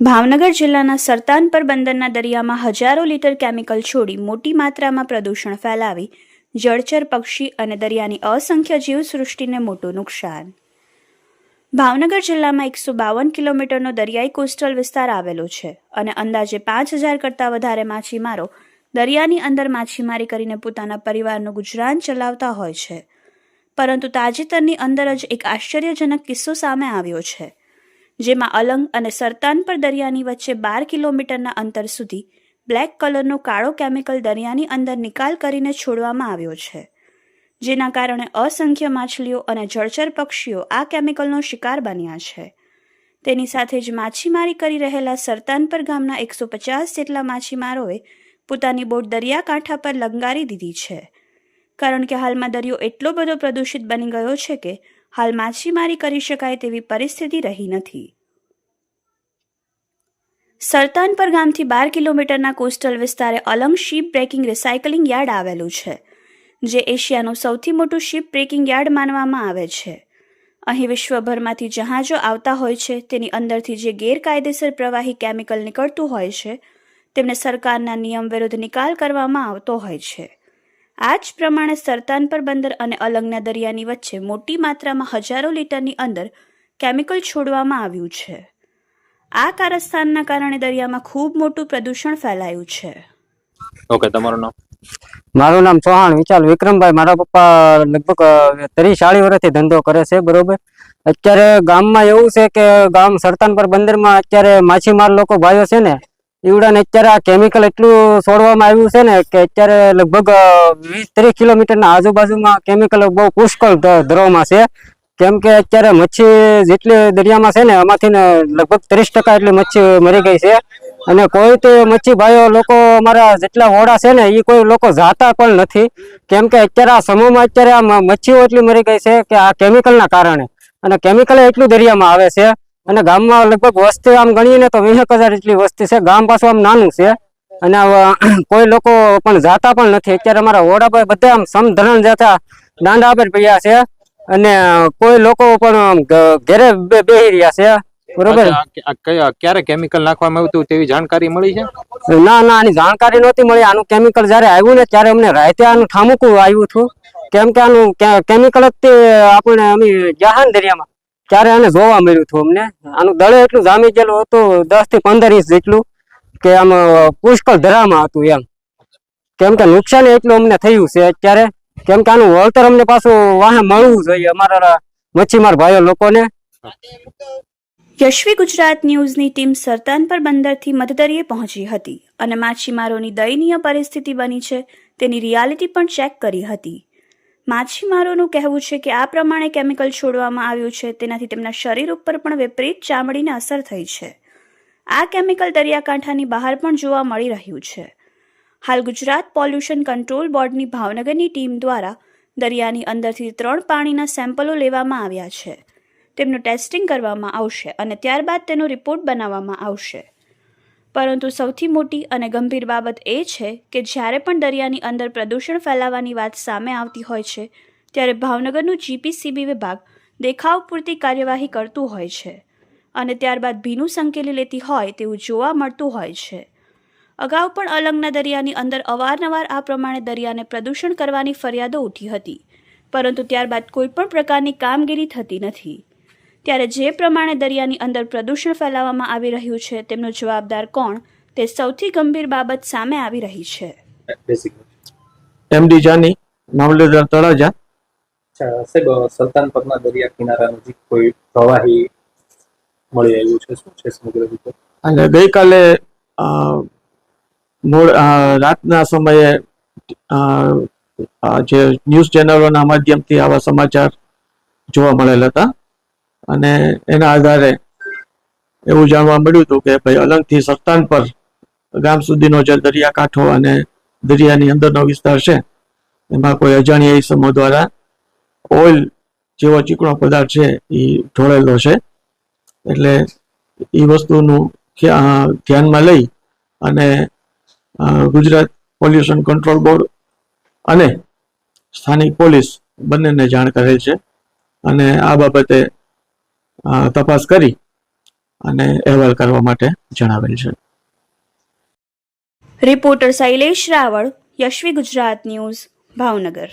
ભાવનગર જિલ્લાના સરતાનપર બંદરના દરિયામાં હજારો લીટર કેમિકલ છોડી મોટી માત્રામાં પ્રદૂષણ ફેલાવી, જળચર પક્ષી અને દરિયાની અસંખ્ય જીવસૃષ્ટિને મોટું નુકસાન. ભાવનગર જિલ્લામાં એકસો બાવન કિલોમીટરનો દરિયાઈ કોસ્ટલ વિસ્તાર આવેલો છે અને અંદાજે પાંચ હજાર કરતાં વધારે માછીમારો દરિયાની અંદર માછીમારી કરીને પોતાના પરિવારનું ગુજરાન ચલાવતા હોય છે. પરંતુ તાજેતરની અંદર જ એક આશ્ચર્યજનક કિસ્સો સામે આવ્યો છે, જેમાં અલંગ અને સરતાન પર દરિયાની વચ્ચે બાર કિલોમીટરના અંતર સુધી બ્લેક કલરનો કાળો કેમિકલ દરિયાની અંદર નિકાલ કરીને છોડવામાં આવ્યો છે. જેના કારણે અસંખ્ય માછલીઓ અને જળચર પક્ષીઓ આ કેમિકલનો શિકાર બન્યા છે. તેની સાથે જ માછીમારી કરી રહેલા સરતાનપર ગામના એકસો પચાસ જેટલા માછીમારોએ પોતાની બોટ દરિયાકાંઠા પર લંગારી દીધી છે. કારણ કે હાલમાં દરિયો એટલો બધો પ્રદૂષિત બની ગયો છે કે હાલ માછીમારી કરી શકાય તેવી પરિસ્થિતિ રહી નથી. સરતાનપર ગામથી બાર કિલોમીટરના coastal વિસ્તારે Alang ship breaking recycling yard આવેલું છે, જે એશિયાનું સૌથી મોટું શીપ બ્રેકિંગ યાર્ડ માનવામાં આવે છે. અહીં વિશ્વભરમાંથી જહાજો આવતા હોય છે, તેની અંદરથી જે ગેરકાયદેસર પ્રવાહી કેમિકલ નીકળતું હોય છે તેમને સરકારના નિયમ વિરુદ્ધ નિકાલ કરવામાં આવતો હોય છે. આ જ પ્રમાણે સરતાનપર બંદર અને અલંગના દરિયાની વચ્ચે મોટી માત્રામાં હજારો લીટરની અંદર કેમિકલ છોડવામાં આવ્યું છે. આ કારસ્તાનના કારણે દરિયામાં ખૂબ મોટું પ્રદૂષણ ફેલાયું છે. ઓકે તમારું નામ? મારું નામ ચૌહાણ વિચાલ વિક્રમભાઈ. મારા પપ્પા લગભગ ત્રીસ ચાલીસ વર્ષથી ધંધો કરે છે બરોબર? અત્યારે ગામમાં એવું છે કે ગામ સરતાનપર બંદરમાં અત્યારે માછીમાર લોકો ભાઈઓ છે ને ઈવડાને અત્યારે આ કેમિકલ એટલું છોડવામાં આવ્યું છે ને કે અત્યારે લગભગ વીસ ત્રીસ કિલોમીટરના આજુબાજુમાં કેમિકલ બહુ પુષ્કળ ધરોમાં છે. કેમ કે અત્યારે મચ્છી જેટલી દરિયામાં છે ને એમાંથી ને લગભગ ત્રીસ ટકા એટલી મચ્છી મરી ગઈ છે. અને કોઈ તો મચ્છી ભાઈઓ લોકો અમારા જેટલા હોડા છે ને એ કોઈ લોકો જાતા પણ નથી. કેમ કે અત્યારે આ સમૂહમાં અત્યારે આ મચ્છીઓ એટલી મરી ગઈ છે કે આ કેમિકલના કારણે. અને કેમિકલ એટલું દરિયામાં આવે છે અને ગામમાં લગભગ વસ્તી આમ ગણીએ ને તો વીસ હજાર જેટલી વસ્તી છે. ગામ પાછું આમ નાનું છે. અને કોઈ લોકો પણ જાતા પણ નથી. અત્યારે અમારા પર બધા આમ સમધરણ જતા દાંડા પર પડ્યા છે. અને કોઈ લોકો પણ ઘેરે બેહી રહ્યા છે. બરોબર? ક્યારે કેમિકલ નાખવામાં આવ્યું હતું તેવી જાણકારી મળી છે? ના ના આની જાણકારી નહોતી મળી. આનું કેમિકલ જ્યારે આવ્યું ને ત્યારે અમને રાતે આનું ઠામુકું આવ્યું હતું. કેમ કે આનું કેમિકલ જ તે આપણે અમે ગયા દરિયામાં ત્યારે આને જોવા મળ્યું હતું અમને. આનું દળે એટલું જામી ગયેલું હતું, દસથી પંદર ઇંચ જેટલું, કે આમ પુષ્કળ ધરામાં હતું એમ. કેમ કે નુકસાન એટલું અમને થયું છે અત્યારે. કેમ કે આનું વળતર અમને પાછું વાહે મળવું જોઈએ અમારા મચ્છીમાર ભાઈઓ લોકોને. યશવી ગુજરાત ન્યૂઝની ટીમ સરતાનપર બંદરથી મધદરીએ પહોંચી હતી અને માછીમારોની દયનીય પરિસ્થિતિ બની છે તેની રિયાલિટી પણ ચેક કરી હતી. માછીમારોનું કહેવું છે કે આ પ્રમાણે કેમિકલ છોડવામાં આવ્યું છે, તેનાથી તેમના શરીર ઉપર પણ વિપરીત ચામડીને અસર થઈ છે. આ કેમિકલ દરિયાકાંઠાની બહાર પણ જોવા મળી રહ્યું છે. હાલ ગુજરાત પોલ્યુશન કંટ્રોલ બોર્ડની ભાવનગરની ટીમ દ્વારા દરિયાની અંદરથી ત્રણ પાણીના સેમ્પલો લેવામાં આવ્યા છે. તેમનું ટેસ્ટિંગ કરવામાં આવશે અને ત્યારબાદ તેનો રિપોર્ટ બનાવવામાં આવશે. પરંતુ સૌથી મોટી અને ગંભીર બાબત એ છે કે જ્યારે પણ દરિયાની અંદર પ્રદૂષણ ફેલાવાની વાત સામે આવતી હોય છે, ત્યારે ભાવનગરનું જીપીસીબી વિભાગ દેખાવ પૂરતી કાર્યવાહી કરતું હોય છે અને ત્યારબાદ ભીનું સંકેલી લેતી હોય તેવું જોવા મળતું હોય છે. અગાઉ પણ અલંગના દરિયાની અંદર અવારનવાર આ પ્રમાણે દરિયાને પ્રદૂષણ કરવાની ફરિયાદો ઉઠી હતી, પરંતુ ત્યારબાદ કોઈ પણ પ્રકારની કામગીરી થતી નથી. ત્યારે જે પ્રમાણે દરિયાની અંદર પ્રદૂષણ ફેલાવવામાં આવી રહ્યું છે તેમનો જવાબદાર કોણ? તે સૌથી ગંભીર બાબત સામે આવી રહી છે. એમડી જાની મામલતદાર તળાજા. સાહેબ સલ્તાનપરના દરિયા કિનારા નજીક કોઈ પ્રવાહી મળી આવ્યું છે? શું છે સમગ્ર રીતે? અને ગઈકાલે મોડ રાતના સમયે જે ન્યૂઝ ચેનલોના માધ્યમથી આવા સમાચાર જોવા મળેલા હતા. અને એના આધારે એવું જાણવા મળ્યું હતું કે ભાઈ અલંગથી સત્તાન પર ગામ સુધીનો જે દરિયાકાંઠો અને દરિયાની અંદરનો વિસ્તાર છે, એમાં કોઈ અજાણ્યા ઇસમો દ્વારા ઓઇલ જેવો ચીકણો પદાર્થ છે એ ઢોળેલો છે. એટલે એ વસ્તુનું ધ્યા- ધ્યાનમાં લઈ અને ગુજરાત પોલ્યુશન કંટ્રોલ બોર્ડ અને સ્થાનિક પોલીસ બંનેને જાણ કરેલ છે. અને આ બાબતે તપાસ કરી અને અહેવાલ કરવા માટે જણાવેલ છે. Reporter Shailesh Raval, Yashvi Gujarat news, Bhavnagar.